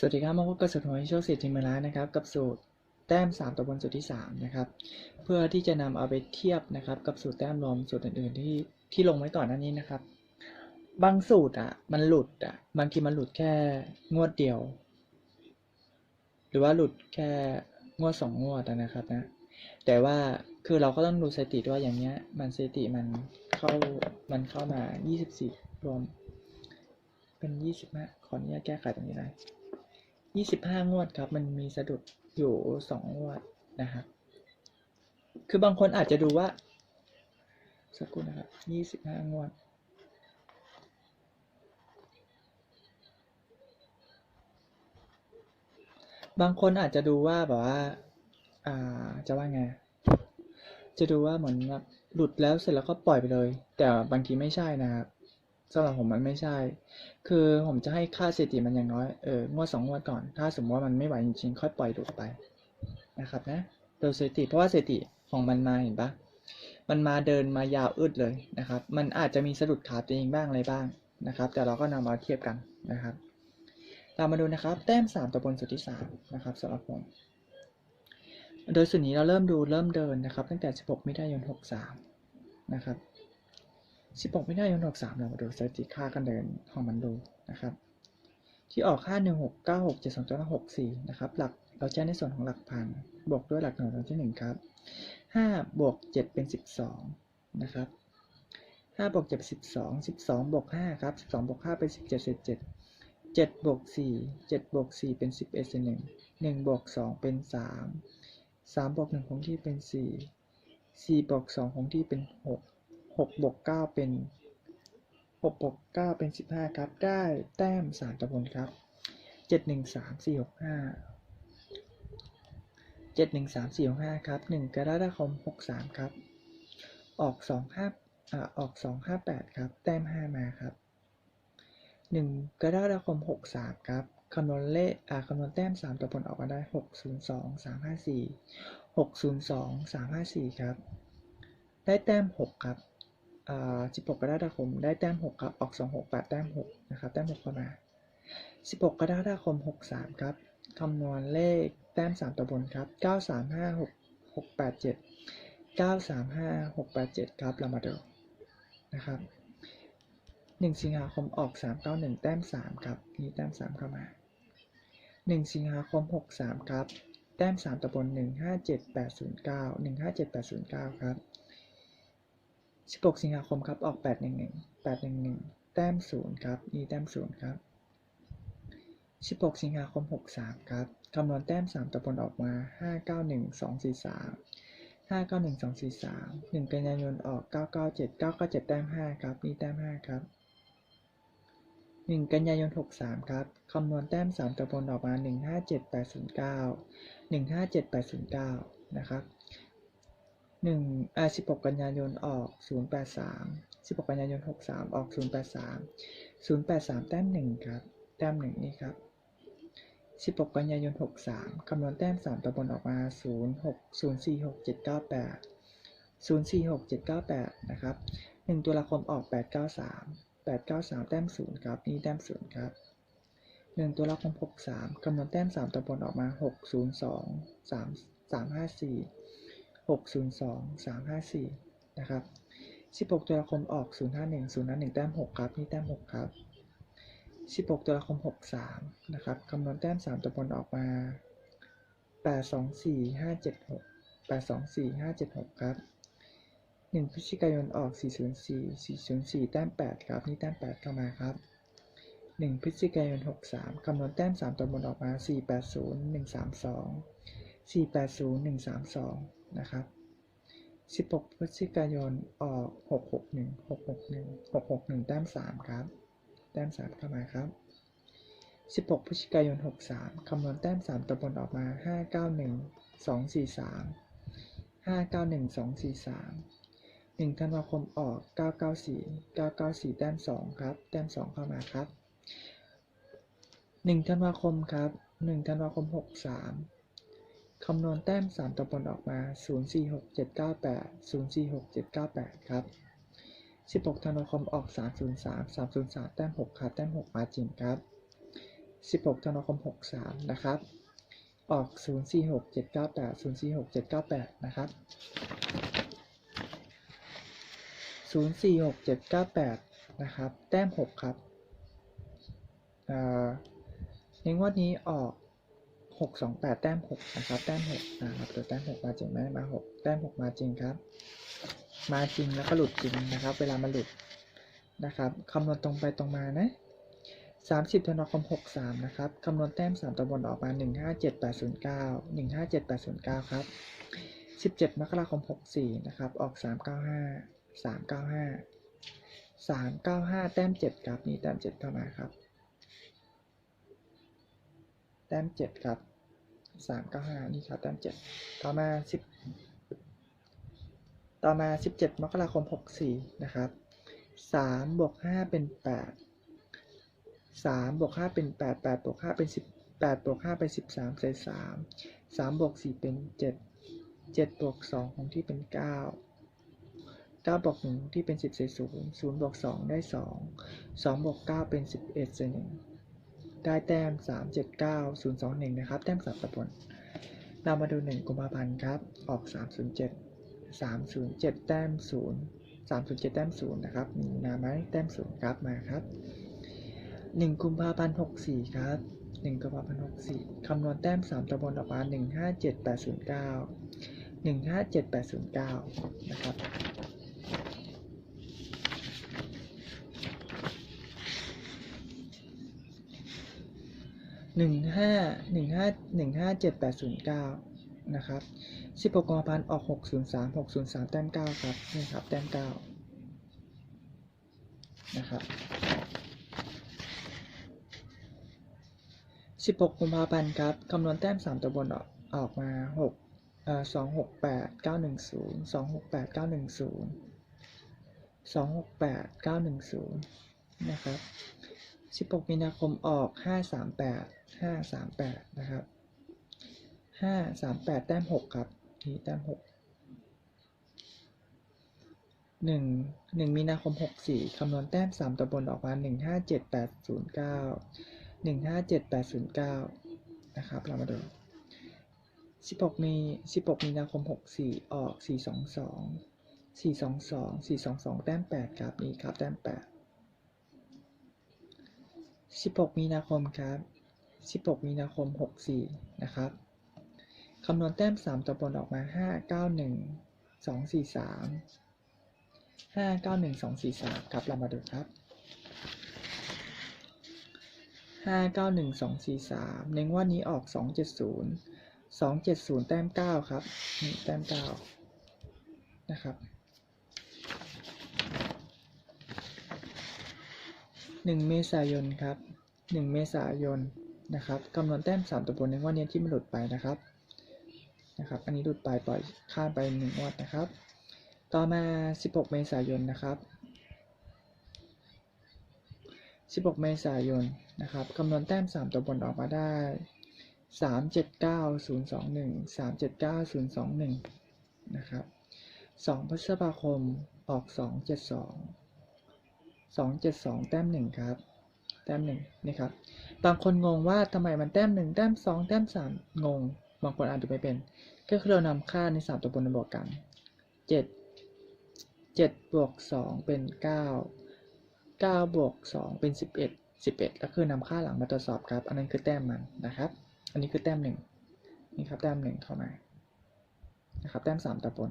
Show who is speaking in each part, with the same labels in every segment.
Speaker 1: สวัสดีครับมาพบกับสูตรหวยโชคเศรษฐีมืองล้านนะครับ กับสูตรแต้ม 3ตัวบนสูตรที่ 3 นะครับ เพื่อที่จะนำเอาไปเทียบนะครับ กับสูตรแต้มรวมสูตรอื่นๆที่ที่ลงไว้ก่อนหน้านี้นะครับ บางสูตรอะมันหลุดอะบางทีมันหลุดแค่งวดเดียว หรือว่าหลุดแค่งวดสองงวดนะครับนะแต่ว่าคือเราก็ต้องดูสถิติด้วยอย่างเนี้ย มันสถิติมันเข้ามันเข้ามา 24 รวม เป็น25ขออนุญาตแก้ไขตรงนี้น่อ ยี่สิบห้างวดครับ มันมีสะดุดอยู่สองงวดนะครับ คือบางคนอาจจะดูว่าสักครู่นะครับยี่สิบห้างวดบางคนอาจจะดูว่าแบบว่า อ่า จะว่าไง จะดูว่าเหมือนแบบหลุดแล้วเสร็จแล้วก็ปล่อยไปเลย แต่บางทีไม่ใช่นะครับ สำหรับผมมันไม่ใช่ คือผมจะให้ค่าสถิติมันอย่างน้อย เออ งวดสองงวดก่อน ถ้าสมมติว่ามันไม่ไหวจริงๆ ค่อยปล่อยหลุดไปนะครับนะโดยสถิติ เพราะว่าสถิติของมันมาเห็นปะมันมาเดินมายาวอึดเลยนะครับ มันอาจจะมีสะดุดขาตัวเองบ้างอะไรบ้างนะครับ แต่เราก็นำมาเทียบกันนะครับ ตามมาดูนะครับ แต้ม 3 ตัวบนสุดที่ 3 นะครับสำหรับผม โดยส่วนนี้เราเริ่มดูเริ่มเดินนะครับ ตั้งแต่ 16 มิถุนายน 63 นะครับ สิบหกไม่ได้อันดักสามเราดูสถิติค่ากันเดินของมันดูนะครับ ที่ออกค่าหนึ่งหกเก้าหกเจ็ดสองตัวละหกสี่นะครับ หลักเราใช้ในส่วนของหลักพัน บวกด้วยหลักหน่วยตัวที่หนึ่งครับห้าบวกเจ็ดเป็นสิบสองนะครับห้าบวกเจ็ดสิบสองสิบสองบวกห้าครับสิบสองบวกห้าเป็นสิบเจ็ดเศษเจ็ดเจ็ดบวกสี่เจ็ดบวกสี่เป็นสิบเอ็ดเศษหนึ่งหนึ่งบวกสองเป็นสามสามบวกหนึ่งคงที่เป็นสี่สี่บวกสองคงที่เป็นหก 6บวก9เป็น6บวก9เป็น 15 ครับ ได้แต้ม3ตะบนครับ 7 1 3 4 6 5 7 1 3 4 6 5 ครับ 1 กรกฎาคม 63 ครับ ออก 2 5อ่าออก 2 5 8 ครับ แต้ม 5 มาครับ 1 กรกฎาคม 63 ครับคำนวณเลขอ่าคำนวณแต้ม3ตัวบนออกมาได้ 602 354 602 354 ครับ ได้แต้ม 6 ครับ 16 กรกฎาคมได้แต้ม 6 ครับ ออก 2 6 8 แต้ม 6 นะครับ แต้ม 6 เข้ามา 16 กรกฎาคม 63 ครับ คำนวณเลขแต้ม 3ตัวบนครับ 935 6 687 935 687 ครับ เรามาดูนะครับ 1 สิงหาคมออก 391 แต้ม 3 ครับ นี่แต้ม 3 เข้ามา 1 สิงหาคม 63 ครับ แต้ม 3ตัวบน 157809 157809 ครับ 16 สิงหาคมครับ ออก 811 811 แต้ม 0 ครับนี่แต้ม 0 ครับ 16 สิงหาคม 63 ครับ คำนวณแต้ม 3ตัวบนออกมา 591243 591243 1 กันยายนออก 997 997 แต้ม 5 ครับนี่แต้ม 5 ครับ 1 กันยายน 63 ครับ คำนวณแต้ม 3ตัวบนออกมา 157809 157809 นะครับ หนึ่งอ่าสิบหกกันยายนออกศูนย์แปดสามสิบหกกันยายนหกสามออกศูนย์แปดสามศูนย์แปดสามแต้มหนึ่งครับ แต้มหนึ่งนี่ครับสิบหกกันยายนหกสามคำนวณแต้มสามตะบนออกมาศูนย์หกศูนย์สี่หกเจ็ดเก้าแปดศูนย์สี่หกเจ็ดเก้าแปดนะครับหนึ่งตัวละครออกแปดเก้าสามแปดเก้าสามแต้มศูนย์ครับนี่แต้มศูนย์ครับหนึ่งตัวละครหกสามคำนวณแต้มสามตะบนออกมาหกศูนย์สองสามสามห้าสี่ 602 354 นะครับ 16ตัวละครออก 0 5 1 0 5 1 แต้ม 6 ครับ นี่แต้ม 6 ครับ 16ตัวละคร63 นะครับ คำนวณแต้ม 3ตัวบนออกมา 8 2 4 5 7 6 8 2 4 5 7 6 ครับ 1พฤศจิกายนออก 404 404 แต้ม 8 ครับ นี่แต้ม 8 เข้ามาครับ 1พฤศจิกายน 63 คำนวณแต้ม 3ตัวบนออกมา 480 132 480 132 นะครับ 16 พฤศจิกายนออก 661 661 661 แต้ม 3 ครับ แต้ม 3 เข้ามาครับ 16 พฤศจิกายน 63 คำนวณแต้ม 3ตัวบนออกมา 591 243 591 243 1ธันวาคมออก 994 994 แต้ม 2 ครับ แต้ม 2 เข้ามาครับ 1 ธันวาคมครับ 1 ธันวาคม 63 คำนวณแต้ม 3 ตัวบนออกมา 046798 046798 ครับ 16ธันวาคมออก 303 303 แต้ม 6 ครับ แต้ม 6 มาจริงครับ 16ธันวาคม 63 นะครับ ออก 046798 046798 นะครับ 046798 นะครับ แต้ม 6 ครับในงวดนี้ออก หกสองแปดแต้มหกนะครับแต้มหกนะครับหรือแต้มหกมาจริงไหมมาหกแต้มหกมาจริงครับ มาจริงแล้วก็หลุดจริงนะครับ เวลามาหลุดนะครับคำนวณตรงไปตรงมานะสามสิบเทนอาคมหกสามนะครับคำนวณแต้มสามตัวบนออกมาหนึ่งห้าเจ็ดแปดศูนย์เก้าหนึ่งห้าเจ็ดแปดศูนย์เก้าครับสิบเจ็ดมกราคมหกสี่นะครับออกสามเก้าห้าสามเก้าห้าสามเก้าห้าแต้มเจ็ดครับนี่แต้มเจ็ดเข้ามาครับแต้มเจ็ดครับ สามเก้าห้านี่ครับแต้มเจ็ดต่อมาสิบต่อมาสิบเจ็ดมกราคมหกสี่นะครับสามบวกห้าเป็นแปดสามบวกห้าเป็นแปดแปดบวกห้าเป็นสิบแปดบวกห้าเป็นสิบสามใส่สามสามบวกสี่เป็นเจ็ดเจ็ดบวกสองของที่เป็นเก้าเก้าบวกหนึ่งที่เป็นสิบใส่ศูนย์ศูนย์บวกสองได้สองสองบวกเก้าเป็นสิบเอ็ดใส่หนึ่ง ได้แต้ม 3 7 9 0 2 1 นะครับ แต้มสับตะบนเรามาดู 1กุมภาพันธ์ครับ ออก 307 307 แต้ม 0 307 แต้ม 0 นะครับ มีนาไหมแต้ม 0 ครับ มาครับ 1กุมภาพันธ์64 ครับ 1กุมภาพันธ์64คำนวณแต้ม 3ตัวบนออกมา 157809 157809 นะครับ หนึ่งห้าหนึ่งห้าหนึ่งห้าเจ็ดแปดศูนย์เก้านะครับสิบหกกุมภาพันออกหกศูนย์สามหกศูนย์สามแต้มเก้าครับนี่ครับแต้มเก้านะครับสิบหกกุมภาพันธ์ครับคำนวณแต้มสามตัวบนออกออกมาหกเอ่อสองหกแปดเก้าหนึ่งศูนย์สองหกแปดเก้าหนึ่งศูนย์สองหกแปดเก้าหนึ่งศูนย์นะครับ16มีนาคมออกห้าสามแปด 538 538นะครับ538แต้ม6ครับนี่แต้ม6 1 1มีนาคม64คำนวณแต้ม3ตัวบนออกมา157809 157809นะครับ เรามาดู16มี16มีนาคม64ออก422 422 422แต้ม8ครับนี่ครับแต้ม8 16มีนาคมครับ 16 มีนาคม 64 นะครับคำนวณแต้ม 3 ตัวบนออกมา 591 243 591 243 ครับ เรามาดูครับ 591 243ในงวดนี้ออก 270 270 แต้ม 9 ครับ นี่แต้ม 9 นะครับ 1 เมษายนครับ 1 เมษายน นะครับคำนวณแต้ม3ตัวบนในงวดนี้ที่มันหลุดไปนะครับนะครับ อันนี้หลุดไปปล่อยข้ามไป1งวดนะครับ ต่อมา 16 เมษายนนะครับ 16 เมษายนนะครับคำนวณแต้ม 3 ตัวบนออกมาได้สามเจ็ดเก้าศูนย์สองหนึ่งสามเจ็ดเก้าศูนย์สองหนึ่งนะครับสองพฤษภาคมออกสองเจ็ดสองสองเจ็ดสองแต้มหนึ่งครับ แต้มหนึ่งนี่ครับบางคนงงว่าทำไมมันแต้มหนึ่งแต้มสองแต้มสามงง บางคนอ่านดูไม่เป็น ก็คือเรานำค่าในสามตัวบนมาบวกกันเจ็ดเจ็ดบวกสองเป็นเก้าเก้าบวกสองเป็นสิบเอ็ดสิบเอ็ดก็คือนำค่าหลังมาตรวจสอบครับ อันนั้นคือแต้มมันนะครับ อันนี้คือแต้มหนึ่งนี่ครับแต้มหนึ่งเข้ามานะครับแต้มสามตัวบน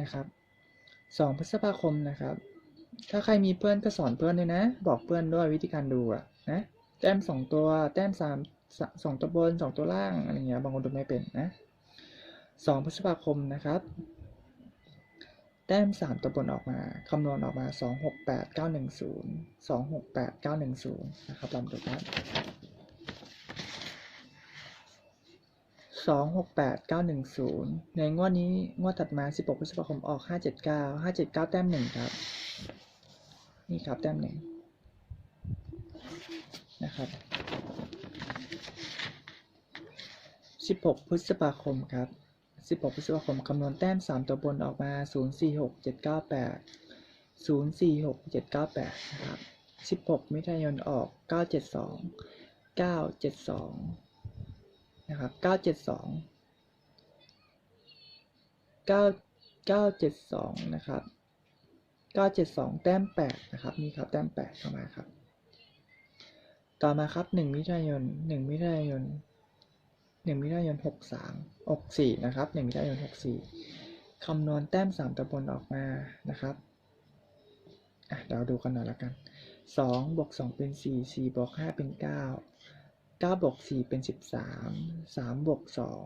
Speaker 1: นะครับสองพฤษภาคมนะครับ ถ้าใครมีเพื่อนก็สอนเพื่อนด้วยนะ บอกเพื่อนด้วยวิธีการดูอะนะ แต้มสองตัว แต้มสามสองตัวบนสองตัวล่างอะไรเงี้ย บางคนดูไม่เป็นนะสองพฤษภาคมนะครับ แต้มสามตัวบนออกมา คำนวณออกมาสองหกแปดเก้าหนึ่งศูนย์สองหกแปดเก้าหนึ่งศูนย์นะครับลองดูครับสองหกแปดเก้าหนึ่งศูนย์ในงวดนี้งวดถัดมาสิบหกพฤษภาคมออกห้าเจ็ดเก้าห้าเจ็ดเก้าแต้มหนึ่งครับ นี่ครับแต้มหนึ่งนะครับ 16 พฤษภาคมครับ 16 พฤษภาคมคำนวณแต้ม 3 ตัวบนออกมา 046 798 046 798 นะครับ 16 มิถุนายนออก 972 972 นะครับ 972 9 972 นะครับ 972 แต้ม 8 นะครับ นี่ครับ แต้ม 8 เข้ามาครับ ต่อมาครับ 1 มิถุนายน 1 มิถุนายน 1 มิถุนายน 63 64 นะครับ 1 มิถุนายน 64 คำนวณแต้ม 3ตัวบนออกมานะครับอะเดี๋ยวดูกันหน่อยละกัน 2 บวก 2 เป็น 4 4 บวก 5 เป็น 9 9 บวก 4 เป็น 13 3 บวก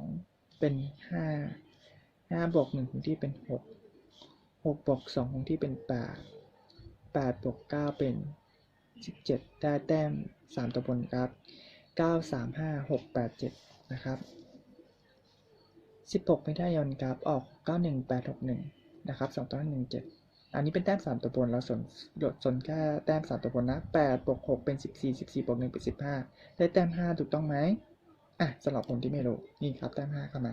Speaker 1: 2 เป็น 5 5 บวก1คงที่เป็น 6 6บวก2คงที่เป็น 8 8บวก9เป็น 17 ได้แต้ม 3ตัวบนครับ 9 3 5 6 8 7 นะครับ 16มิถุนายนครับออก 91861 นะครับ2ตัว17 อันนี้เป็นแต้ม 3 ตัวบน เราสนโดดสนแค่แต้ม 3 ตัวบนนะ8บวก6เป็น 14 14บวก1เป็น 15 ได้แต้ม 5 ถูกต้องไหมอะสำหรับคนที่ไม่รู้ นี่ครับ แต้ม 5 เข้ามา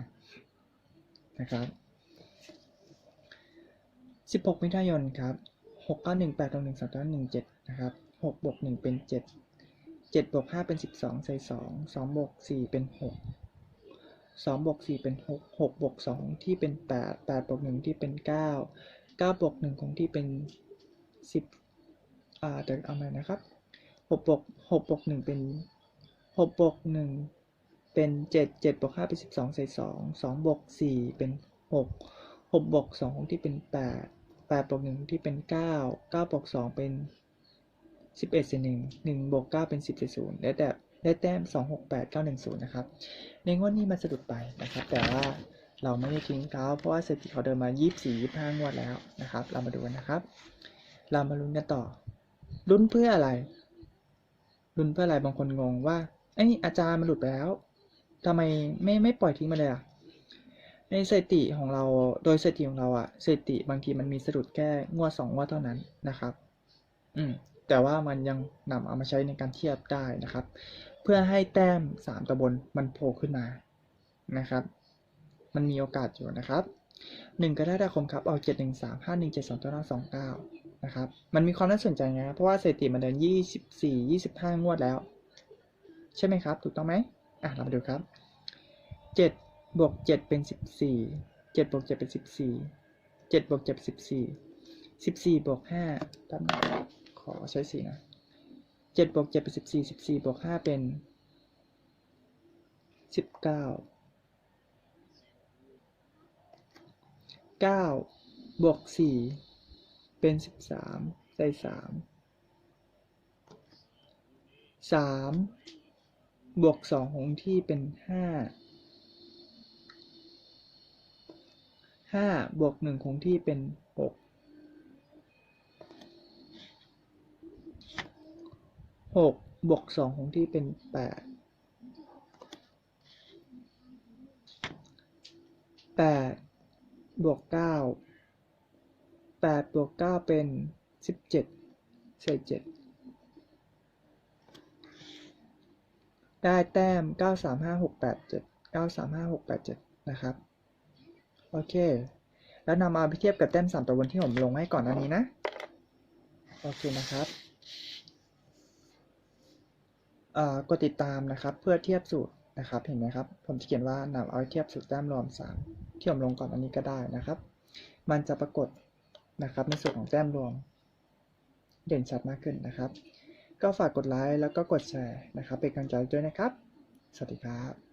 Speaker 1: นะครับ 16 มิถุนายนครับ6 9 1 8 1 1 2 1 1 7 นะครับ 6 บวก 1 เป็น 7 7 บวก 5 เป็น 12 ใส่ 2 2 บวก 4 เป็น 6 2 บวก 4 เป็น 6 6 บวก 2 ที่เป็น 8 8 บวก 1 ที่เป็น 9 9 บวก1คงที่เป็น 10 อ่าเดี๋ยวเอาใหม่นะครับ 6 บวก 6 บวก 1 เป็น 6 บวก 1 เป็น 7 7 บวก 5 เป็น 12 ใส่ 2 2 บวก 4 เป็น 6 6บวก2คงที่เป็น 8 8บวก1คงที่เป็น 9 9บวก2เป็น 11เศษ1 1บวก9เป็น 10เศษ0ได้แต่ได้แต้ม 2 6 8 9 1 0 นะครับ ในงวดนี้มันสะดุดไปนะครับ แต่ว่าเราไม่ได้ทิ้งเขาเพราะว่าสถิติเขาเดินมา 24 25 งวดแล้วนะครับ เรามาดูกันนะครับ เรามาลุ้นกันต่อ ลุ้นเพื่ออะไร ลุ้นเพื่ออะไรบางคนงงว่าไอ้ยอาจารย์มันหลุดไปแล้วทำไมไม่ไม่ปล่อยทิ้งมาเลยอะ ในสถิติของเราโดยสถิติของเราอะสถิติบางทีมันมีสะดุดแค่งวดสองงวดเท่านั้นนะครับ อืมแต่ว่ามันยังนำเอามาใช้ในการเทียบได้นะครับ เพื่อให้แต้มสามตะบนมันโผล่ขึ้นมานะครับ มันมีโอกาสอยู่นะครับหนึ่งกรกฎาคมครับเอาเจ็ดหนึ่งสามห้าหนึ่งเจ็ดสองตัวหน้าสองเก้านะครับ มันมีความน่าสนใจนะเพราะว่าสถิติมันเดินยี่สิบสี่ยี่สิบห้างวดแล้ว ใช่ไหมครับ ถูกต้องไหมอะเรามาดูครับเจ็ด บวกเจ็ดเป็นสิบสี่เจ็ดบวกเจ็ดเป็นสิบสี่เจ็ดบวกเจ็ดสิบสี่สิบสี่บวกห้าแป๊บนึงขอใช้สี่นะเจ็ดบวกเจ็ดเป็นสิบสี่สิบสี่บวกห้าเป็นสิบเก้าเก้าบวกสี่เป็นสิบสามใส่สามสามบวกสองคงที่เป็นห้า ห้าบวกหนึ่งคงที่เป็นหกหกบวกสองคงที่เป็นแปดแปดบวกเก้าแปดบวกเก้าเป็นสิบเจ็ดใส่เจ็ดได้แต้ม 935687 935687 นะครับ โอเค แล้วนำมาไปเทียบกับแต้ม3ตัวบนที่ผมลงให้ก่อนหน้านี้นะ โอเคนะครับเอ่อกดติดตามนะครับเพื่อเทียบสูตรนะครับเห็นไหมครับ ผมจะเขียนว่านำเอาเทียบสูตรแต้มรวม 3 ที่ผมลงก่อนอันนี้ก็ได้นะครับ มันจะปรากฏนะครับในส่วนของแต้มรวม เด่นชัดมากขึ้นนะครับ ก็ฝากกดไลค์แล้วก็กดแชร์นะครับ เป็นกำลังใจด้วยนะครับ สวัสดีครับ